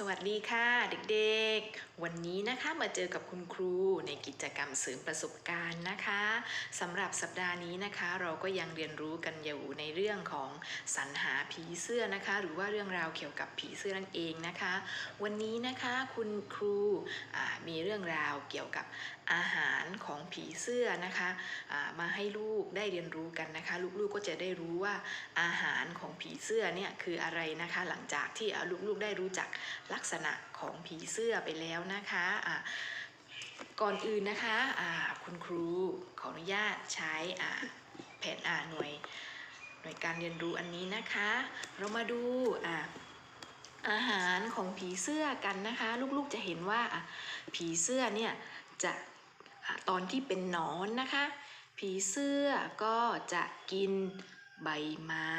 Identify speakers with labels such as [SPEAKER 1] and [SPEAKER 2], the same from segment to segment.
[SPEAKER 1] สวัสดีค่ะเด็กๆ วันนี้นะคะมาเจอกับคุณครูในกิจกรรมเสริมประสบการณ์นะคะสำหรับสัปดาห์นี้นะคะ เราก็ยังเรียนรู้กันอยู่ในเรื่องของสรรหาผีเสื้อนะคะ หรือว่าเรื่องราวเกี่ยวกับผีเสื้อนั่นเองนะคะ วันนี้นะคะคุณครูมีเรื่องราวเกี่ยวกับอาหารของผีเสื้อนะคะมาให้ลูกได้เรียนรู้กันนะคะ ลูกๆก็จะได้รู้ว่าอาหารของผีเสื้อเนี่ยคืออะไรนะคะ หลังจากที่ลูกๆได้รู้จักลักษณะของผีเสื้อไปแล้วนะคะะก่อนอื่นนะคะอ่าคุณครูขออนุญาตใช้แผนหน่วยหน่วยการเรียนรู้อันนี้นะคะ เรามาดูอ่าอาหารของผีเสื้อกันนะคะ ลูกๆจะเห็นว่าผีเสื้อเนี่ยจะอะตอนที่เป็นหนอนนะคะ ผีเสื้อก็จะกิน ใบไม้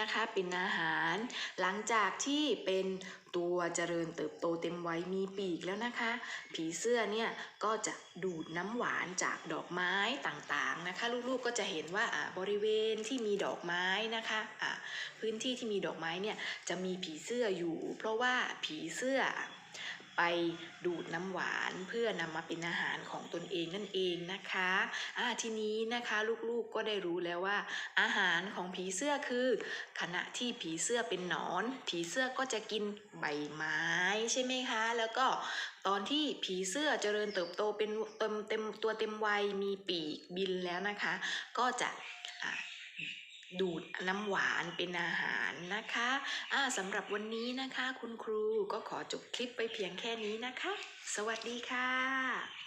[SPEAKER 1] นะคะ เป็นอาหาร หลังจากที่เป็นตัวเจริญเติบโตเต็มวัยมีปีกแล้วนะคะ ผีเสื้อเนี่ยก็จะดูดน้ำหวานจากดอกไม้ต่างๆนะคะ ลูกๆก็จะเห็นว่าอ่าบริเวณที่มีดอกไม้นะคะอ่าพื้นที่ที่มีดอกไม้เนี่ยจะมีผีเสื้ออยู่ เพราะว่าผีเสื้อ ไปดูดน้ำหวานเพื่อนำมาเป็นอาหารของตนเองนั่นเองนะคะอ่าทีนี้นะคะลูกๆก็ได้รู้แล้วว่า อาหารของผีเสื้อคือ ขณะที่ผีเสื้อเป็นหนอน ผีเสื้อก็จะกินใบไม้ใช่ไหมคะ แล้วก็ตอนที่ผีเสื้อเจริญเติบโตเป็นเต็มเต็มตัวเต็มวัยมีปีกบินแล้วนะคะ ก็จะ ดูดน้ำหวานเป็นอาหารนะคะอ่าสำหรับวันนี้นะคะ คุณครูก็ขอจบคลิปไปเพียงแค่นี้นะคะ สวัสดีค่ะ